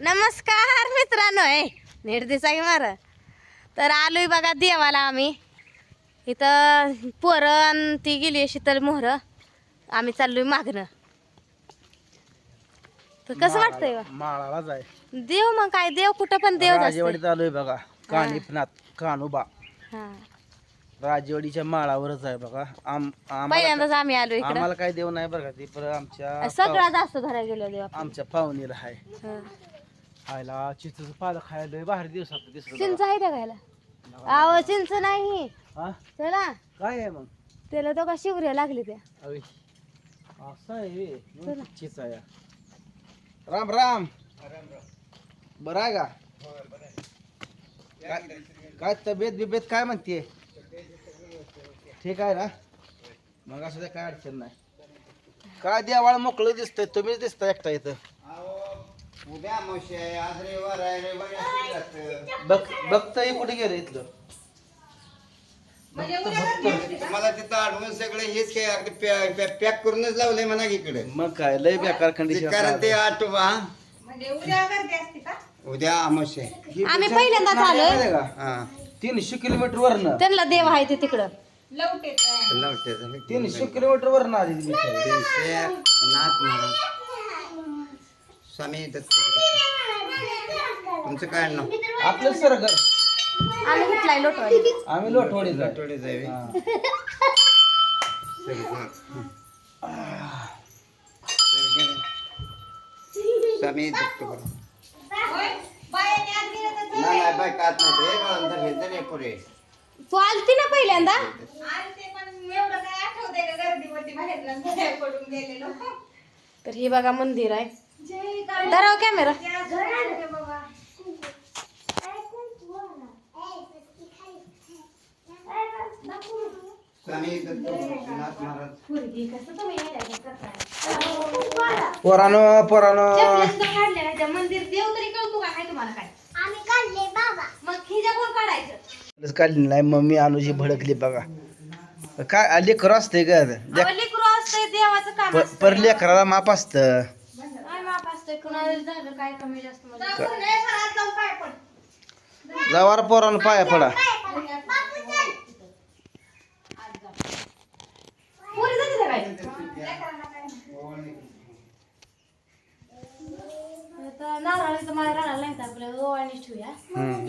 नमस्कार मित्रांनो ए नीट दिसा की मार. तर आलोय बघा देवाला आम्ही. इथं पोरं ती गेली शीतल मोहर. आम्ही चाललोय मागणं. तर कसं वाटतंय? माळाला जाय देव मग काय देव कुठं पण देव राजेवाडीत आलोय बघा कानिपनाथ कानोबा. हा. राजेवाडीच्या माळावरच आहे बघा. आम पहिल्यांदाच आम्ही आलो इकडं. आम्हाला काय देव नाही बरं का ते पण आमच्या सगळा जास्त धरायला गेलो देव आमच्या पाहुणीला आहे. खायला चिंचचं पालं खायला लय भारी दिवसात दिसलं चिंच आहे त्या गायला आव चिंच नाही. हा? चला. काय आहे मग? त्याला तो का शिवऱ्या लागली त्या. अरे असं आहे. मग चिंच आहे. राम राम. बरं आहे का? काय- काय तब्येत बिब्येत काय म्हणते ठीक आहे ना? मग असं ते काय अडचण नाही. काय देवाळ मोकळं दिसतंय? तुम्हीच दिसता एकटा इथं. उद्या मावशी आहे आज रविवार आहे जातं. बघ बघताय कुठे गेलं इथलं? मला तिथं आठवून सगळं हेच काय अगदी पॅ- पॅ- पॅक करूनच लावलंय म्हणा इकडे. मग काय लय बेकार कंडिशन कारण ते आठवा. उद्या अमावस्या आहे. आम्ही पहिल्यांदाच आलोय. हा. तीनशे किलोमीटर वरनं. त्यांना देव आहे ते तिकडं. लावते झालं. तीनशे किलोमीटर वरनं आली ती बिचारी. तीनशे नाथ महाराज. स्वामी दत्त तुमचं काय नाव आपलं सरगर आम्ही घेतलाय लोटवाडी. आम्ही. आठवडे जावे हा. स्वामी दत्त गुरु. नाही नाही बाय कात नाही रे अंदर घेतलं नाही पुढे. तू आलती ना पहिल्यांदा? तर हे बघा मंदिर आहे. धराव कॅमेरा पोरानो पोरानो. मंदिर देव तरी कळतो का? काय तुम्हाला काय? आम्ही काढले बाबा. मग हिजा कोण काढायचं? काढली नाही मम्मी अनुजी भडकली बघा. काय लेकर असते का लेकरू असतंय देवाचं काम असतं. पर लेकराला माप असतं. असतंय कुणाला झालं काय कमी जास्त मध्ये जवार पोरानं पाया पडा. पुरी जाते का काय? आता नारळाचं मला राहणार नाही तर आपल्याला ओवाळणी ठेवूया. हम्म.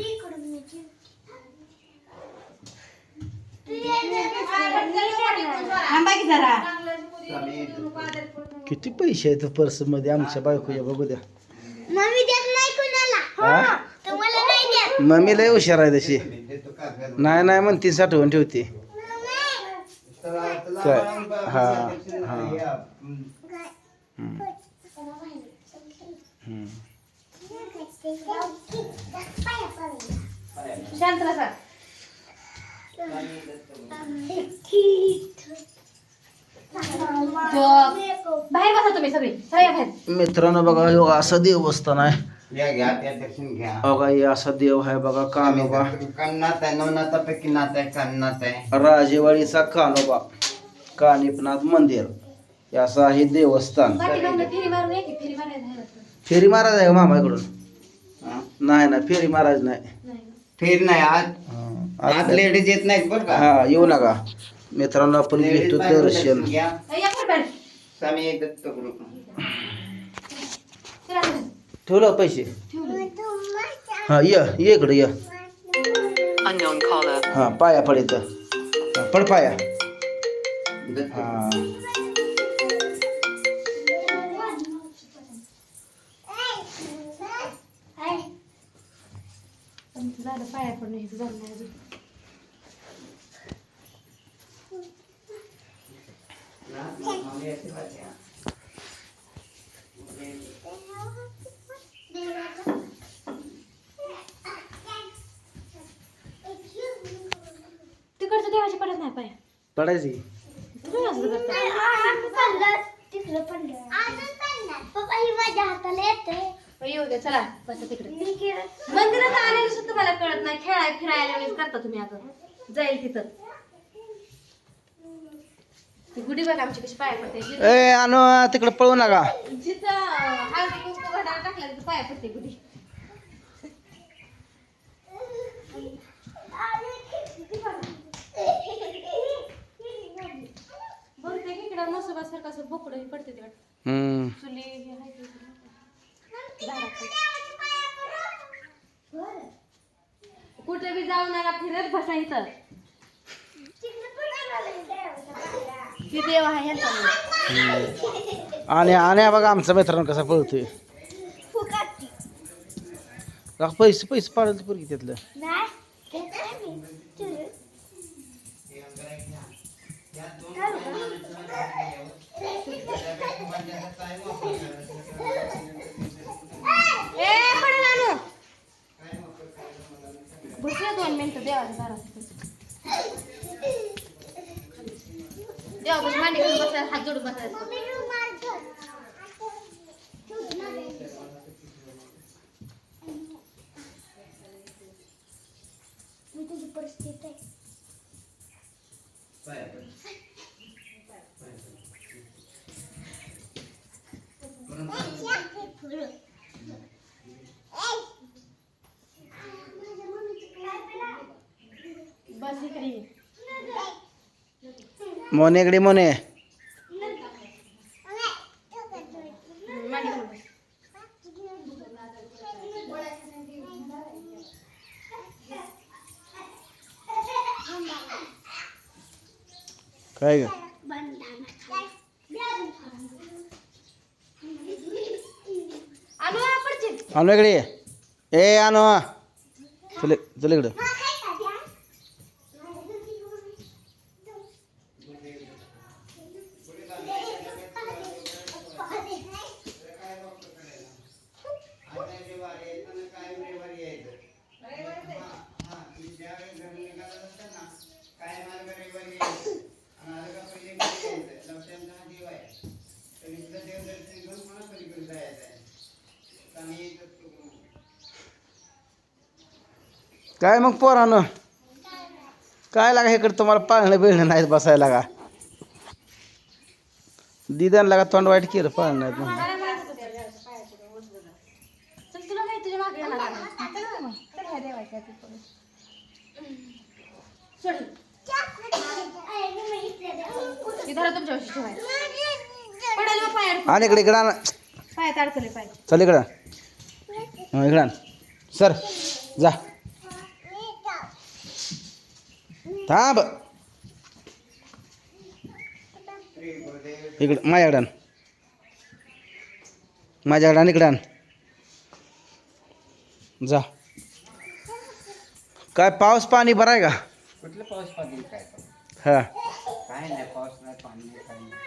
थांबा की जरा. स्वामी दत्त किती पैसे आहेत पर्समध्ये आमच्या बायकोच्या बघू द्या मम्मी देत नाही कुणाला हा? तुम्हाला नाही देत मम्मी लय हुशार आहे तशी? नाही नाही म्हणती साठवून ठेवते काय? हा, हा. हम्म. शांत बसा बाहेर बसा तुम्ही सगळे सगळ्या बाहेर. मित्रांनो बघा ह्यो असा देवस्थान आहे. या घ्या त्या दर्शन घ्या. बघा हे असा देव आहे बघा कानोबा आहे नवनाथापैकी आहे राजेवाडीचा कानोबा कानिपनाथ मंदिर. हे असं आहे देवस्थान. फेरी मारून ये की फेरी मारायला आहे वाटतं. फेरी महाराज आहे का मामाकडून? हा. नाही ना फेरी महाराज नाही. नाही. फेर नाही आज हा. लेडीज येत नाहीत बरं का? हा येऊ नका. मित्रांनो आपण Ladies घेतो बाहेरून दर्शन घ्या. ए, या पुढे बाहेर. स्वामी दत्त गुरु चला बाहेर. ठेवलं पैसे. हा ये ये इकडे ये. हा पाया पड इथं पड पाया हा झालं पाया पडणं हे झालं. तिकडचं देवाची पडत नाही पाया. पडायची. तुम्ही असं करता. येऊ दे चला बसा तिकडे. मंदिरात आलेलं सुद्धा तुम्हाला कळत नाही. खेळाय फिरायला करता तुम्ही आता. जाईल तिथं. ती गुढी बघ आमची कशी पाया पडते. ए तिकडे पळू नका. जिथं हळदी कुंकू घडाला टाकलं तिथं पाया पडते गुढी. बहुतेक इकडं मसोबासारखं असं बोकडं पडते तिकडं हम्म. चुली हे आहे ते इकडं. झाडाचं. कुठे बी जाऊ नका फिरत बसायचं की देव आहे आणि आणि बघा आमचा मित्रांनो कसा पळतोय. पैसे पैसे पाडलं पोरगी त्यातलं. दोन मिनिटं देवाच्या दारात देवा बस मांडी घेऊन बसायला हात जोडून बसायचं आहे इकडे ये. मोने इकडे मोने. काय ग आणू इकडे. ए आणू चल चल इकडं काय मग पोरानं काय लागा इकडे तुम्हाला पाळणं बिळणं नाहीत बसायला का दिदान लागा तोंड वाईट केलं पाळणं नाहीत म्हणून चल हे. पडेल मग पायात. आणि इकडे इकडं आण. पायात अडकले पाय. चल इकडं. हं, इकडं आण. सर जा. थांब. इकडं माझ्याकडं आण. माझ्याकडं आण इकडं आण. जा. काय पाऊस पाणी बरं आहे का? कुठलं पाऊस पाणी काय? हा. काय नाही पाऊस नाही पाणी नाही.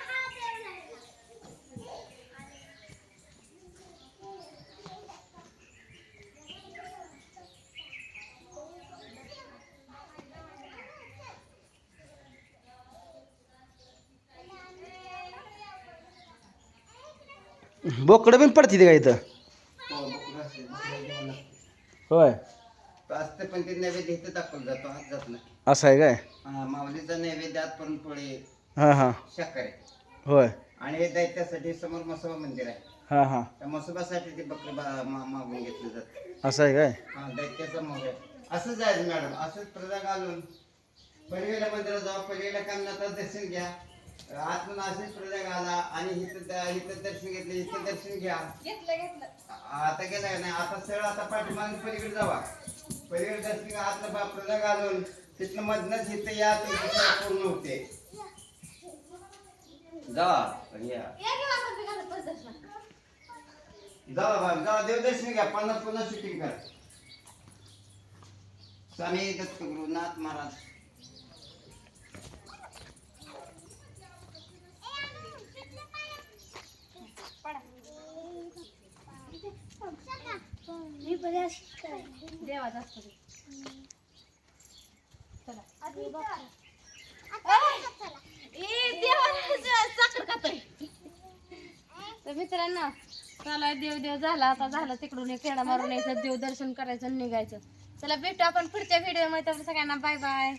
बोकडं बिन पडते ते का इथं. होय. असते पण ते नैवेद्य इथं दाखवलं जातो हात जात नाही. असं आहे काय? हा, माऊलीचा नैवेद्य आत पुरणपोळी हां हां. शक्कर आहे. होय. आणि हे दैत्यासाठी समोर मसोबा मंदिर आहे. हां हां. त्या मसोबासाठी ते बकरं बा- मा- मागून घेतलं जातं. असं आहे काय? हा दैत्याचा मोह आहे. असं जायचं मॅडम असंच प्रजा घालून. पहिलेला मंदिरात जाऊ पहिलेला कामनाथात दर्शन घ्या. असेच प्रजा घाला आणि इथं दर्शन घेतलं इथं दर्शन घ्या. आता गेलाय नाही? आता सरळ आता पाठीमागे पलीकडे जावा. पलीकडे दर्शन आतलं प्रजा घालून. तिथनं मधनच इथं या तुमची पूर्ण होते. जा या. देवदर्शन घ्या. पन्नास पन्नास शूटिंग करा. स्वामी दत्तगुरुनाथ महाराज. देवाचं असतं तर मित्रांनो चला देव देव झाला. आता झालं तिकडून एक खेळा मारून यायचं देव दर्शन करायचं निघायचं. चला भेटू आपण पुढच्या व्हिडिओमध्ये. सगळ्यांना बाय बाय